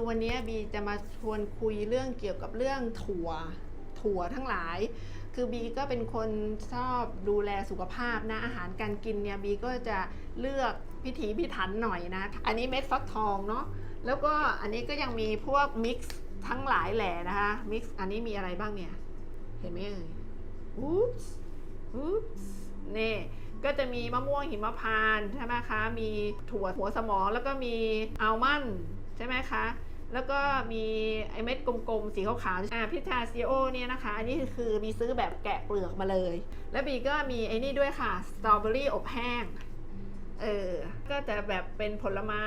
คือวันนี้บีจะมาชวนคุยเรื่องเกี่ยวกับเรื่องถั่ว ถั่วทั้งหลาย คือบีก็เป็นคนชอบดูแลสุขภาพนะ อาหารการกินเนี่ยบีก็จะเลือกพิถีพิถันหน่อยนะ อันนี้เม็ดฟักทองเนาะ แล้วก็อันนี้ก็ยังมีพวกมิกซ์ทั้งหลายแหล่นะคะ มิกซ์อันนี้มีอะไรบ้างเนี่ย เห็นไหมเอ่ยอุ๊ปส์อุ๊ปส์นี่ก็จะมีมะม่วงหิมพานต์ใช่ไหมคะ มีถั่วหัวสมองแล้วก็มีอัลมอนด์ใช่ไหมคะ แล้วก็มีไอเม็ดกลมๆ สีขาวๆอ่าพิทาซิโอเนี่ยนะคะ อันนี้คือมีซื้อแบบแกะเปลือกมาเลย แล้วบีก็มีไอ้นี่ด้วยค่ะ สตรอเบอรี่อบแห้ง เออ ก็จะแบบเป็นผลไม้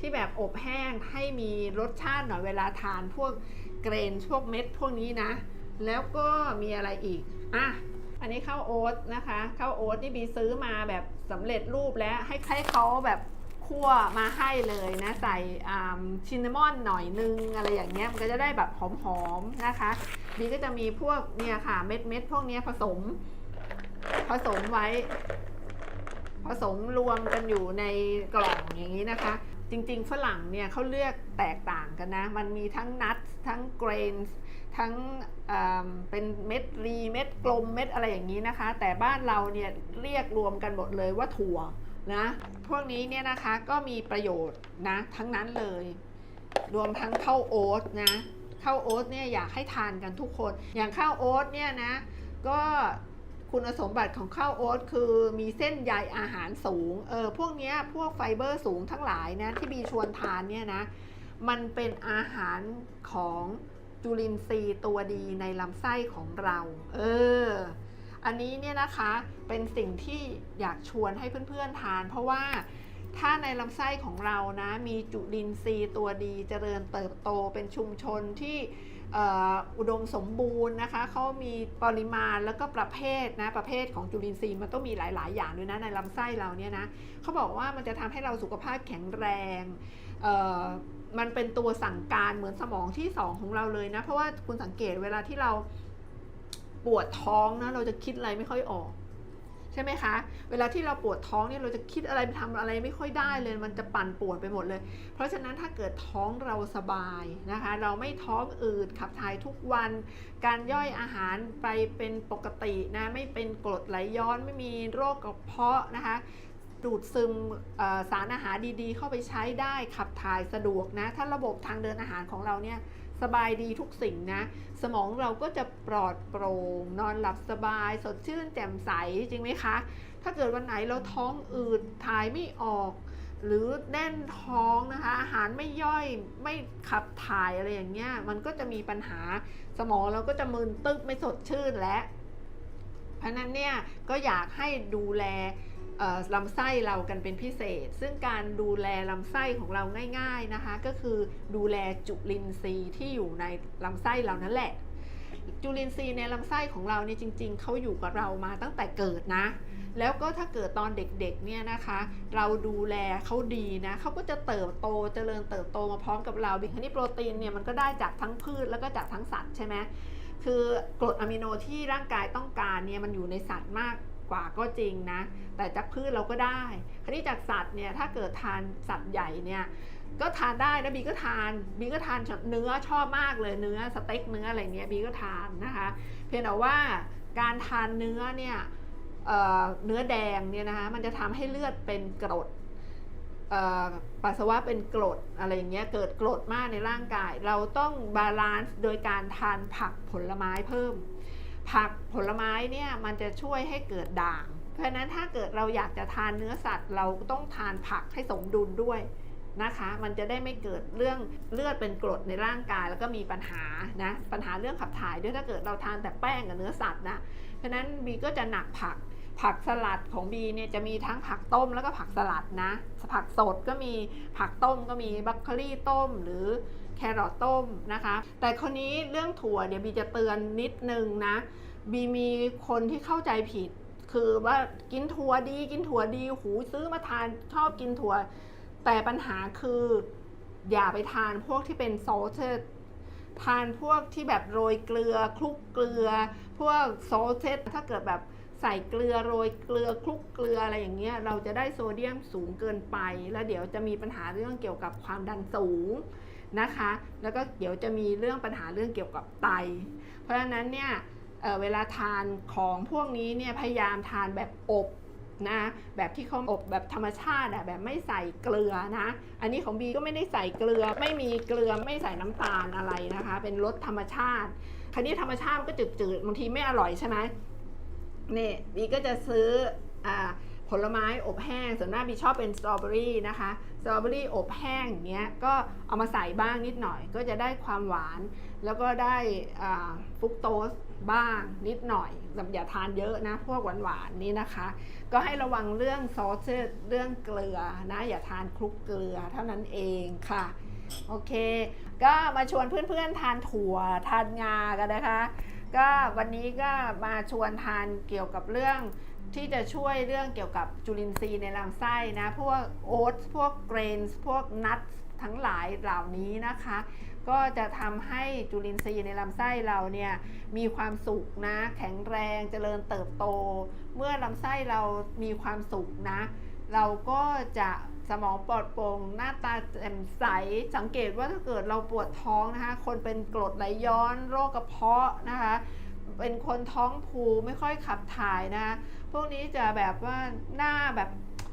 ที่แบบอบแห้งให้มีรสชาติหน่อยเวลาทานพวกเกรนพวกเม็ดพวกนี้นะ แล้วก็มีอะไรอีก อะ อันนี้ข้าวโอ๊ตนะคะ ข้าวโอ๊ตนี่บีซื้อมาแบบสำเร็จรูปแล้วให้ให้เขาแบบ คั่วมาให้เลยนะใส่ชินนามอนหน่อยนึงอะไรอย่างเงี้ยมันก็จะได้แบบหอมๆนะคะบีก็จะมีพวกเนี่ยค่ะเม็ดเม็ดๆพวกเนี้ยผสม ผสมไว้ ผสมรวมกันอยู่ในกล่องอย่างนี้นะคะ จริงๆฝรั่งเนี่ยเขาเลือกแตกต่างกันนะ มันมีทั้งนัททั้งเกรนทั้งเเป็นเม็ดรีเม็ดกลมเม็ดอะไรอย่างนี้นะคะ แต่บ้านเราเนี่ยเรียกรวมกันหมดเลยว่าถั่ว นะพวกนี้เนี่ยนะคะก็มีประโยชน์นะทั้งนั้นเลย รวมทั้งข้าวโอ๊ตนะข้าวโอ๊ตเนี่ยอยากให้ทานกันทุกคน อย่างข้าวโอ๊ตเนี่ยนะก็คุณสมบัติของข้าวโอ๊ตคือมีเส้นใยอาหารสูงเออพวกนี้พวกไฟเบอร์สูงทั้งหลายนะที่บีชวนทานเนี่ยนะมันเป็นอาหารของจุลินทรีย์ตัวดีในลำไส้ของเรา เออ อันนี้เนี่ยนะคะเป็นสิ่งที่อยากชวนให้เพื่อนๆทาน เพราะว่าถ้าในลำไส้ของเรานะมีจุลินทรีย์ตัวดีเจริญเติบโตเป็นชุมชนที่อ,อุดมสมบูรณ์นะคะเขามีปริมาณแล้วก็ประเภทนะประเภทของจุลินทรีย์มันต้องมีหลาย ๆ อย่างด้วยนะในลำไส้เราเนี่ยนะเขาบอกว่ามันจะทำให้เราสุขภาพแข็งแรงมันเป็นตัวสั่งการเหมือนสมองที่สองของเราเลยนะ เพราะว่าคุณสังเกตเวลาที่เรา ปวดท้องนะเราจะคิดอะไรไม่ค่อยออก ใช่ไหมคะ เวลาที่เราปวดท้องเนี่ยเราจะคิดอะไรไปทำอะไรไม่ค่อยได้เลย มันจะปั่นปวนไปหมดเลย เพราะฉะนั้นถ้าเกิดท้องเราสบายนะคะ เราไม่ท้องอืดขับถ่ายทุกวัน การย่อยอาหารไปเป็นปกตินะไม่เป็นกรดไหลย้อนไม่มีโรคกระเพาะนะคะดูดซึมสารอาหารดีๆ เข้าไปใช้ได้ขับถ่ายสะดวกนะ ถ้าระบบทางเดินอาหารของเราเนี่ย สบายดีทุกสิ่งนะ สมองเราก็จะปลอดโปร่ง นอนหลับสบาย สดชื่นแจ่มใสจริงไหมคะ ถ้าเกิดวันไหนเราท้องอืดถ่ายไม่ออก หรือแน่นท้องนะคะ อาหารไม่ย่อยไม่ขับถ่ายอะไรอย่างเงี้ยมันก็จะมีปัญหาสมองเราก็จะมึนตึ๊บไม่สดชื่นและเพราะนั้นเนี่ยก็อยากให้ดูแล ลำไส้เรากันเป็นพิเศษ ซึ่งการดูแลลำไส้ของเราง่าย ๆนะคะ ก็คือดูแลจุลินทรีย์ที่อยู่ในลำไส้เรานั่นแหละ จุลินทรีย์ในลำไส้ของเราเนี่ยจริง ๆเขาอยู่กับเรามาตั้งแต่เกิดนะ แล้วก็ถ้าเกิดตอนเด็กๆเนี่ยนะคะ เราดูแลเขาดีนะเขาก็จะเติบโตเจริญเติบโตมาพร้อมกับเราบิคานี่โปรตีนเนี่ยมันก็ได้จากทั้งพืชแล้วก็จากทั้งสัตว์ใช่ไหมคือกรดอะมิโนที่ร่างกายต้องการเนี่ยมันอยู่ในสัตว์มาก กว่าก็จริงนะ แต่จากพืชเราก็ได้คราวนี้จากสัตว์เนี่ยถ้าเกิดทานสัตว์ใหญ่เนี่ยก็ทานได้นะบีก็ทานบีก็ทานเนื้อชอบมากเลยเนื้อสเต็กเนื้ออะไรเงี้ยบีก็ทานนะคะ เพียงแต่ว่าการทานเนื้อเนี่ยเเนื้อแดงเนี่ยนะคะมันจะทำให้เลือดเป็นกรดปัสสาวะเป็นกรดอะไรอย่างเงี้ยเกิดกรดมากในร่างกาย เราต้องบาลานซ์โดยการทานผักผลไม้เพิ่ม ผักผลไม้เนี่ยมันจะช่วยให้เกิดด่าง เพราะฉะนั้นถ้าเกิดเราอยากจะทานเนื้อสัตว์ เราต้องทานผักให้สมดุลด้วยนะคะ มันจะได้ไม่เกิดเรื่องเลือดเป็นกรดในร่างกายแล้วก็มีปัญหานะปัญหาเรื่องขับถ่ายด้วยถ้าเกิดเราทานแต่แป้งกับเนื้อสัตว์นะเพราะฉะนั้นบีก็จะหนักผักผักสลัดของบีเนี่ยจะมีทั้งผักต้มแล้วก็ผักสลัดนะ ผักสดก็มีผักต้มก็มีบัคเคอรี่ต้มหรือ แครอทต้มนะคะ แต่คนนี้เรื่องถั่วเดี๋ยวบีจะเตือนนิดนึงนะ บีมีคนที่เข้าใจผิด คือว่ากินถั่วดี กินถั่วดีหูซื้อมาทานชอบกินถั่ว แต่ปัญหาคือ อย่าไปทานพวกที่เป็นซอสเ d ทานพวกที่แบบโรยเกลือคลุกเกลือ พวกซอสเ d ถ้าเกิดแบบใส่เกลือโรยเกลือคลุกเกลืออะไรอย่างเงี้ยเราจะได้โซเดียมสูงเกินไป แล้วเดี๋ยวจะมีปัญหาเรื่องเกี่ยวกับความดันสูง นะคะ แล้วก็เดี๋ยวจะมีเรื่องปัญหาเรื่องเกี่ยวกับไต เพราะฉะนั้นเนี่ยเเวลาทานของพวกนี้เนี่ยพยายามทานแบบอบนะแบบที่เขาอบแบบธรรมชาติอะแบบไม่ใส่เกลือนะ อันนี้ของบีก็ไม่ได้ใส่เกลือ ไม่มีเกลือไม่ใส่น้ำตาลอะไรนะคะ เป็นรสธรรมชาติคราวนี้ธรรมชาติก็จืดๆบางทีไม่อร่อยใช่ไหมนี่บีก็จะซื้ออา ผลไม้อบแห้งส่วนมากบีชอบเป็นสตรอเบอรี่นะคะสตรอเบอรี่อบแห้งเงี้ยก็เอามาใส่บ้างนิดหน่อย ก็จะได้ความหวาน แล้วก็ได้ฟุกโตสบ้างนิดหน่อยอย่าทานเยอะนะพวกหวานๆนี่นะคะ ก็ให้ระวังเรื่องซอสเรื่องเกลือนะอย่าทานคลุกเกลือเท่านั้นเองค่ะโอเค ก็มาชวนเพื่อนๆทานถั่วทานงากันนะคะ ก็วันนี้ก็มาชวนทานเกี่ยวกับเรื่อง ที่จะช่วยเรื่องเกี่ยวกับจุลินทรีย์ในลำไส้นะ พวกโอ๊ตพวกเกรนส์พวกนัททั้งหลายเหล่านี้นะคะ ก็จะทำให้จุลินทรีย์ในลำไส้เราเนี่ยมีความสุขนะ แข็งแรงเจริญเติบโต เมื่อลำไส้เรามีความสุขนะ เราก็จะสมองปลอดโปร่งหน้าตาแจ่มใส สังเกตว่าถ้าเกิดเราปวดท้องนะคะ คนเป็นกรดไหลย้อน โรคกระเพาะนะคะ เป็นคนท้องผูกไม่ค่อยขับถ่ายนะะ พวกนี้จะแบบว่าหน้าแบบ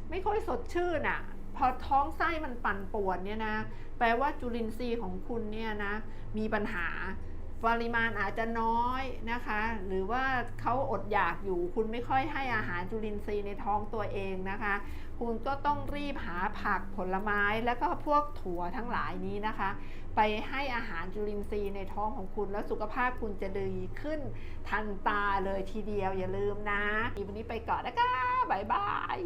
ไม่ค่อยสดชื่นอะ่ะ พอท้องไส้มันปั่นป่วนเนี่ยนะ แปลว่าจุลินทรีย์ของคุณเนี่ยนะ มีปัญหา ปริมาณอาจจะน้อยนะคะ หรือว่าเขาอดอยากอยู่คุณไม่ค่อยให้อาหารจุลินทรีย์ในท้องตัวเองนะคะ คุณก็ต้องรีบหาผักผลไม้แล้วก็พวกถั่วทั้งหลายนี้นะคะ ไปให้อาหารจุลินทรีย์ในท้องของคุณ แล้วสุขภาพคุณจะดีขึ้นทันตาเลยทีเดียวอย่าลืมนะวันนี้ไปก่อนนะคะบ๊ายบาย